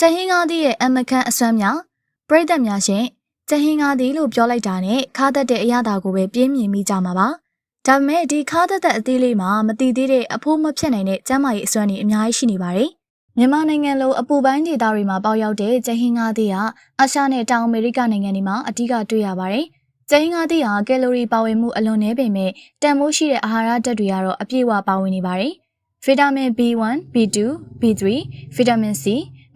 ကျဟင်းကားသီးရဲ့အမခန့်အစွမ်းများပရိသတ်များရှင်ကျဟင်းကားသီးလို့ပြောလိုက်တာနဲ့ခါသက်တဲ့အရာတာကိုပဲပြင်းမြင်မိကြမှာပါဒါပေမဲ့ဒီခါသက်တဲ့အသေးလေးမှာမတည်သေးတဲ့အဖိုးမဖြစ်နိုင်တဲ့ကျန်းမာရေးအစွမ်းတွေအများကြီးရှိနေပါတယ်မြန်မာနိုင်ငံလိုအပူပိုင်းဒေသတွေမှာပေါက်ရောက်တဲ့ကျဟင်းကားသီးဟာအာရှနဲ့တောင်အမေရိကနိုင်ငံတွေမှာအဓိကတွေ့ရပါတယ်ကျင်းကားသီးဟာကယ်လိုရီပါဝင်မှုအလွန်နည်းပေမဲ့တန်ဖိုးရှိတဲ့အာဟာရဓာတ်တွေကတော့အပြည့်အဝပါဝင်နေပါတယ်။ဗီတာမင် B1, B2, B3, ဗီတာမင် C,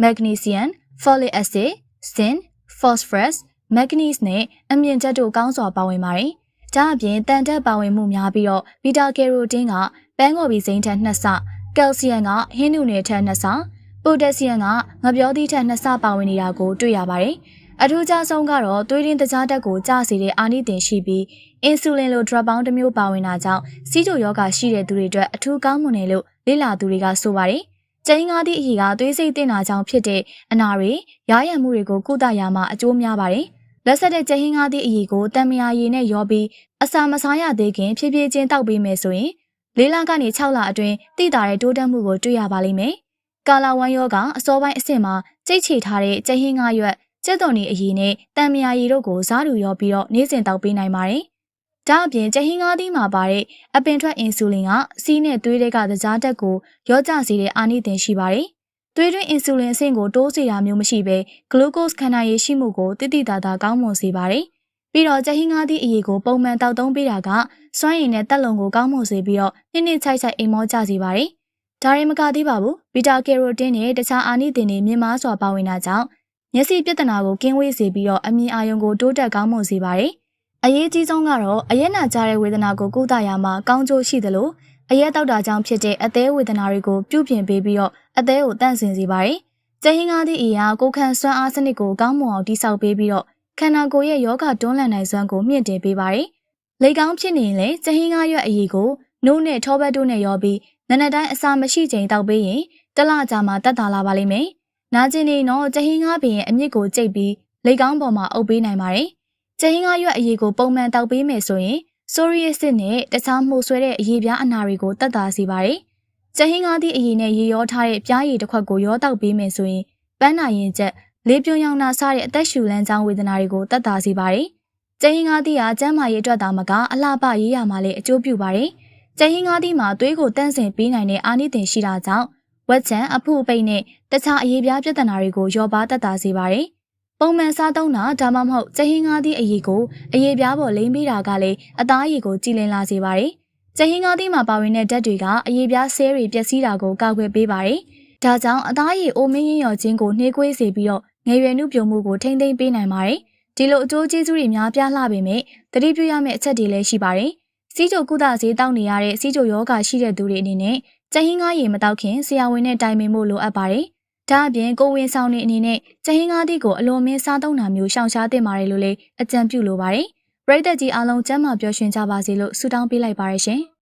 မက်ဂနီဆီယမ် folic acid, zinc, phosphorus, manganese နဲ့အမြင့် chất တို့ကောင်းစွာပါဝင်ပါတယ်။ဒါအပြင်တန်တက်ပါဝင်မှုများပြီးတော့ဘီတာကယ်ရိုတင်းကပန်းကော်ဘီစိမ်းထက်2ဆ၊ကယ်လ်ဆီယမ်ကဟင်းနုနယ်ထက်2ဆ၊ပိုတက်ဆီယမ်ကငပြောသီးထက်2ဆပါဝင်နေတာကိုတွေ့ရပါတယ်။အထူးခြားဆုံးကတော့သွေးရင်းတကြားတက်ကိုကျစေတဲ့အာနိသင်ရှိပြီးအင်ဆူလင်လို drug ပေါင်းတစ်မျိုးပါဝင်တာကြောင့်စီးချိုယောဂရှိတဲ့သူတွေအတွက်အထူးကောင်းမွန်တယ်လို့လေ့လာသူတွေကဆိုပါတယ်။ ကျင်းကားသည့်အရေးကသွေးစိတ်တင်တာကြောင့်ဖြစ်တဲ့အနာတွေရရမှုတွေကိုကုသရမှာအကျိုးများပါတယ်။လက်ဆက်တဲ့ကျင်းကားသည့်အရေးကိုတံမယာရည်နဲ့ရောပြီးအစာမစားရသေးခင်ဖြည်းဖြည်းချင်းတောက်ပေးမယ်ဆိုရင်၄လကနေ6လအတွင်းတည်တာတဲ့တိုးတက်မှုကိုတွေ့ရပါလိမ့်မယ်။ကာလာဝမ်ယောကအစောပိုင်းအဆင့်မှာကြိတ်ချေထားတဲ့ကျင်းကားရွက်ကျက်တော်နီအရေးနဲ့တံမယာရည်တို့ကိုစားတူရောပြီးတော့နေ့စဉ်တောက်ပေးနိုင်ပါတယ်။ ဒါအပြင်ကျဟင်းကားသီးမှာပါတဲ့အပင်ထွက်အင်ဆူလင်ကစီးနဲ့သွေးတွေကသကြားတက်ကိုရောကျစေတဲ့အာနိသင်ရှိပါတယ်။သွေးတွင်းအင်ဆူလင်အဆင့်ကိုတိုးစေတာမျိုးမရှိဘဲဂလူကို့စ်ခန္ဓာရည်ရှိမှုကိုတိတိတသာကောင်းမွန်စေပါတယ်။ပြီးတော့ကျဟင်းကားသီးအရေးကိုပုံမှန်တောက်သုံးပေးတာကစွမ်းရည်နဲ့တက်လုံကိုကောင်းမွန်စေပြီးတော့နှိမ့်နှိမ့်ချိုက်ချိုက်အိမ်မောကျစေပါတယ်။ဒါရင်မကသေးပါဘူး။ဘီတာကယ်ရိုတင်းနဲ့တခြားအာနိသင်တွေမြင့်မားစွာပါဝင်တာကြောင့်မျက်စိပြဿနာကိုကင်းဝေးစေပြီးတော့အမြင်အာရုံကိုတိုးတက်ကောင်းမွန်စေပါတယ်။ အရေးကြီးဆုံးကတော့အရက်နာကြတဲ့ဝေဒနာကိုကုသရမှာကောင်းကျိုးရှိသလိုအရက်တောက်တာကြောင့်ဖြစ်တဲ့အသေးဝေဒနာတွေကိုပြုပြင်ပေးပြီးတော့အသေးကိုတန့်စင်စေပါတယ်။ကျဟင်းကားသည့်အရာကိုခံစွမ်းအားစနစ်ကိုကောင်းမွန်အောင်တိစောက်ပေးပြီးတော့ခန္ဓာကိုယ်ရဲ့ယောဂတွန်းလှန်နိုင်စွမ်းကိုမြင့်တင်ပေးပါတယ်။လေကောင်းဖြစ်နေရင်လည်းကျဟင်းကားရွက်အရေးကိုနိုးနဲ့ထောပတ်တို့နဲ့ရောပြီးနနက်တိုင်းအစာမရှိချိန်တောက်ပေးရင်တလကြာမှတက်တာလာပါလိမ့်မယ်။နာကျင်နေတော့ကျဟင်းကားပင်ရဲ့အမြင့်ကိုကြိတ်ပြီးလေကောင်းပေါ်မှာအုပ်ပေးနိုင်ပါတယ်။ ကျဟင်းကားရွက်အရေးကိုပုံမှန်တောက်ပေးမယ်ဆိုရင်ဆိုရီယစ်စစ်နဲ့တခြားမှုဆွဲတဲ့အရေးပြားအနာတွေကိုတက်တာစေပါတယ်။ကျဟင်းကားသည့်အရေးနဲ့ရေရောထားတဲ့ပြားရည်တစ်ခွက်ကိုရောတောက်ပေးမယ်ဆိုရင်ပန်းနာရင်ချက်လေပြုံရောင်နာစားတဲ့အသက်ရှူလန်းချောင်းဝေဒနာတွေကိုတက်တာစေပါတယ်။ကျဟင်းကားသည့်ဟာကျန်းမာရေးအတွက်သာမကအလှပရေးရမှာလည်းအကျိုးပြုပါတယ်။ကျဟင်းကားသည့်မှာသွေးကိုတန့်စင်ပေးနိုင်တဲ့အာနိသင်ရှိတာကြောင့်ဝက်ချံအဖုအပိတ်နဲ့တခြားအရေးပြားပြဿနာတွေကိုရောပါတက်တာစေပါတယ်။ ပုံမှန်စားသုံးတာဒါမှမဟုတ်ကျဟင်းကားသည့်အရေးကိုအရေးပြားပေါ်လိမ့်ပေးတာကလည်းအသားအရည်ကိုကြည်လင်လာစေပါတယ်။ကျဟင်းကားသည့်မှာပါဝင်တဲ့ဓာတ်တွေကအရေးပြားဆဲတွေပျက်စီးတာကိုကာကွယ်ပေးပါတယ်။ဒါကြောင့်အသားရည်အိုမင်းရင်ရော်ခြင်းကိုနှေးကွေးစေပြီးတော့ငယ်ရွယ်နှုပြုံမှုကိုထိမ့်သိမ်းပေးနိုင်ပါတယ်။ဒီလိုအကျိုးကျေးဇူးတွေများပြားလှပေမဲ့တတိပြုရမယ့်အချက်တွေလည်းရှိပါတယ်။စီးချိုကုသဆေးတောက်နေရတဲ့စီးချိုယောဂရှိတဲ့သူတွေအနေနဲ့ကျဟင်းကားရည်မတောက်ခင်ဆရာဝန်နဲ့တိုင်ပင်ဖို့လိုအပ်ပါတယ်။ ဒါအပြင်ကိုဝင်ဆောင်နေအနေနဲ့ကျဟင်းကားသီးကိုအလွန်မင်းစားသုံးတာမျိုးရှောင်ရှားသင့်ပါတယ်လို့လည်းအကြံပြုလိုပါတယ်။ပရိသတ်ကြီးအားလုံးကျန်းမာပျော်ရွှင်ကြပါစေလို့ဆုတောင်းပေးလိုက်ပါရရှင်။